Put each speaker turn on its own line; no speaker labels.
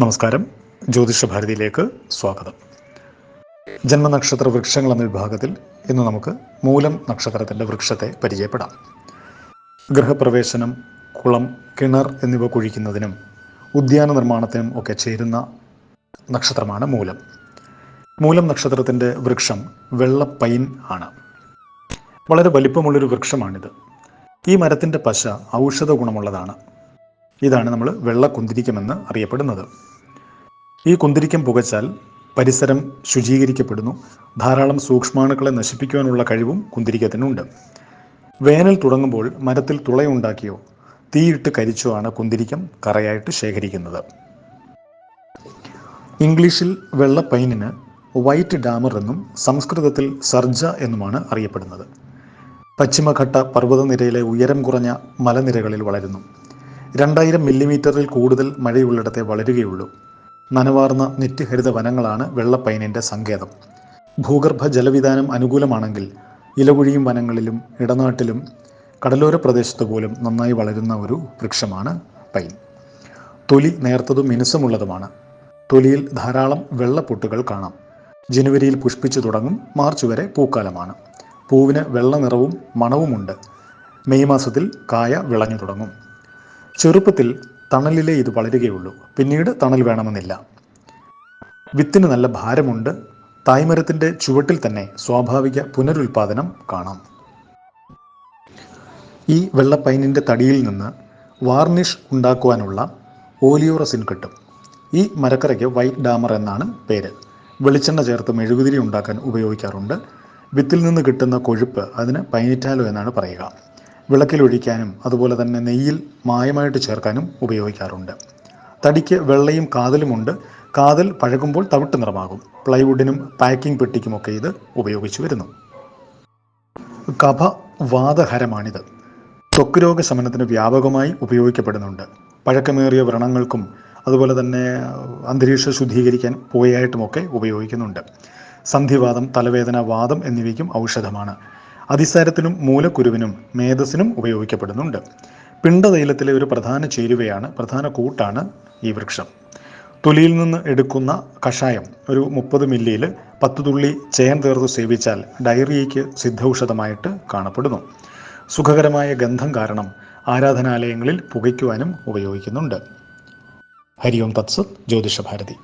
നമസ്കാരം. ജ്യോതിഷ ഭാരതിയിലേക്ക് സ്വാഗതം. ജന്മനക്ഷത്ര വൃക്ഷങ്ങൾ എന്ന വിഭാഗത്തിൽ ഇന്ന് നമുക്ക് മൂലം നക്ഷത്രത്തിന്റെ വൃക്ഷത്തെ പരിചയപ്പെടാം. ഗൃഹപ്രവേശനം കുളം കിണർ എന്നിവ കുഴിക്കുന്നതിനും ഉദ്യാന നിർമ്മാണത്തിനും ഒക്കെ ചേരുന്ന നക്ഷത്രമാണ് മൂലം. മൂലം നക്ഷത്രത്തിന്റെ വൃക്ഷം വെള്ള പൈൻ ആണ്. വളരെ വലിപ്പമുള്ളൊരു വൃക്ഷമാണിത്. ഈ മരത്തിന്റെ പശ ഔഷധ ഗുണമുള്ളതാണ്. ഇതാണ് നമ്മൾ വെള്ള കുന്തിരിക്കമെന്ന് അറിയപ്പെടുന്നത്. ഈ കുന്തിരിക്കം പുകച്ചാൽ പരിസരം ശുചീകരിക്കപ്പെടുന്നു. ധാരാളം സൂക്ഷ്മാണുക്കളെ നശിപ്പിക്കുവാനുള്ള കഴിവും കുന്തിരിക്കത്തിനുണ്ട്. വേനൽ തുടങ്ങുമ്പോൾ മരത്തിൽ തുളയുണ്ടാക്കിയോ തീയിട്ട് കരിച്ചോ ആണ് കുന്തിരിക്കം കറയായിട്ട് ശേഖരിക്കുന്നത്. ഇംഗ്ലീഷിൽ വെള്ള പൈനിന് വൈറ്റ് ഡാമർ എന്നും സംസ്കൃതത്തിൽ സർജ എന്നുമാണ് അറിയപ്പെടുന്നത്. പശ്ചിമഘട്ട പർവതനിരയിലെ ഉയരം കുറഞ്ഞ മലനിരകളിൽ വളരുന്നു. രണ്ടായിരം മില്ലിമീറ്ററിൽ കൂടുതൽ മഴയുള്ളിടത്തെ വളരുകയുള്ളൂ. നനവാർന്ന നിത്യഹരിത വനങ്ങളാണ് വെള്ളപ്പൈനിന്റെ സങ്കേതം. ഭൂഗർഭ ജലവിധാനം അനുകൂലമാണെങ്കിൽ ഇലകുഴിയും വനങ്ങളിലും ഇടനാട്ടിലും കടലോര പ്രദേശത്ത് പോലും നന്നായി വളരുന്ന ഒരു വൃക്ഷമാണ് പൈൻ. തൊലി നേർത്തതും മിനുസമുള്ളതുമാണ്. തൊലിയിൽ ധാരാളം വെള്ളപ്പൊട്ടുകൾ കാണാം. ജനുവരിയിൽ പുഷ്പിച്ചു തുടങ്ങും മാർച്ച് വരെ പൂക്കാലമാണ്. പൂവിന് വെള്ള നിറവും മണവുമുണ്ട്. മെയ് മാസത്തിൽ കായ വിളഞ്ഞു തുടങ്ങും. ചെറുപ്പത്തിൽ തണലിലേ ഇത് വളരുകയുള്ളൂ. പിന്നീട് തണൽ വേണമെന്നില്ല. വിത്തിന് നല്ല ഭാരമുണ്ട്. തായ്മരത്തിന്റെ ചുവട്ടിൽ തന്നെ സ്വാഭാവിക പുനരുൽപാദനം കാണാം. ഈ വെള്ളപ്പൈനിന്റെ തടിയിൽ നിന്ന് വാർണിഷ് ഉണ്ടാക്കുവാനുള്ള ഓലിയോറസിൻ കിട്ടും. ഈ മരക്കറയ്ക്ക് വൈറ്റ് ഡാമർ എന്നാണ് പേര്. വെളിച്ചെണ്ണ ചേർത്ത് മെഴുകുതിരി ഉണ്ടാക്കാൻ ഉപയോഗിക്കാറുണ്ട്. വിത്തിൽ നിന്ന് കിട്ടുന്ന കൊഴുപ്പ് അതിന് പൈനിറ്റാലോ എന്നാണ് പറയുക. വിളക്കിലൊഴിക്കാനും അതുപോലെ തന്നെ നെയ്യിൽ മായമായിട്ട് ചേർക്കാനും ഉപയോഗിക്കാറുണ്ട്. തടിക്ക് വെള്ളയും കാതലുമുണ്ട് കാതൽ പഴകുമ്പോൾ തവിട്ട് നിറമാകും. പ്ലൈവുഡിനും പാക്കിംഗ് പെട്ടിക്കുമൊക്കെ ഇത് ഉപയോഗിച്ചു വരുന്നു. കഫ വാദഹരമാണിത് ത്വക്ക് രോഗ ശമനത്തിന് വ്യാപകമായി ഉപയോഗിക്കപ്പെടുന്നുണ്ട്. പഴക്കമേറിയ വ്രണങ്ങൾക്കും അതുപോലെ തന്നെ അന്തരീക്ഷം ശുദ്ധീകരിക്കാൻ പോയായിട്ടുമൊക്കെ ഉപയോഗിക്കുന്നുണ്ട്. സന്ധിവാദം തലവേദന വാദം എന്നിവയ്ക്കും ഔഷധമാണ്. അതിസാരത്തിനും മൂലക്കുരുവിനും മേധസ്സിനും ഉപയോഗിക്കപ്പെടുന്നുണ്ട്. പിണ്ടതൈലത്തിലെ ഒരു പ്രധാന ചേരുവയാണ് പ്രധാന കൂട്ടാണ് ഈ വൃക്ഷം. തൊലിയിൽ നിന്ന് എടുക്കുന്ന കഷായം ഒരു മുപ്പത് മില്ലിയിൽ പത്ത് തുള്ളി ചേൻ തീർത്ത് സേവിച്ചാൽ ഡയറിയയ്ക്ക് സിദ്ധൌഷധമായിട്ട് കാണപ്പെടുന്നു. സുഖകരമായ ഗന്ധം കാരണം ആരാധനാലയങ്ങളിൽ പുകയ്ക്കുവാനും ഉപയോഗിക്കുന്നുണ്ട്. ഹരിയോം തത്സത് ജ്യോതിഷ ഭാരതി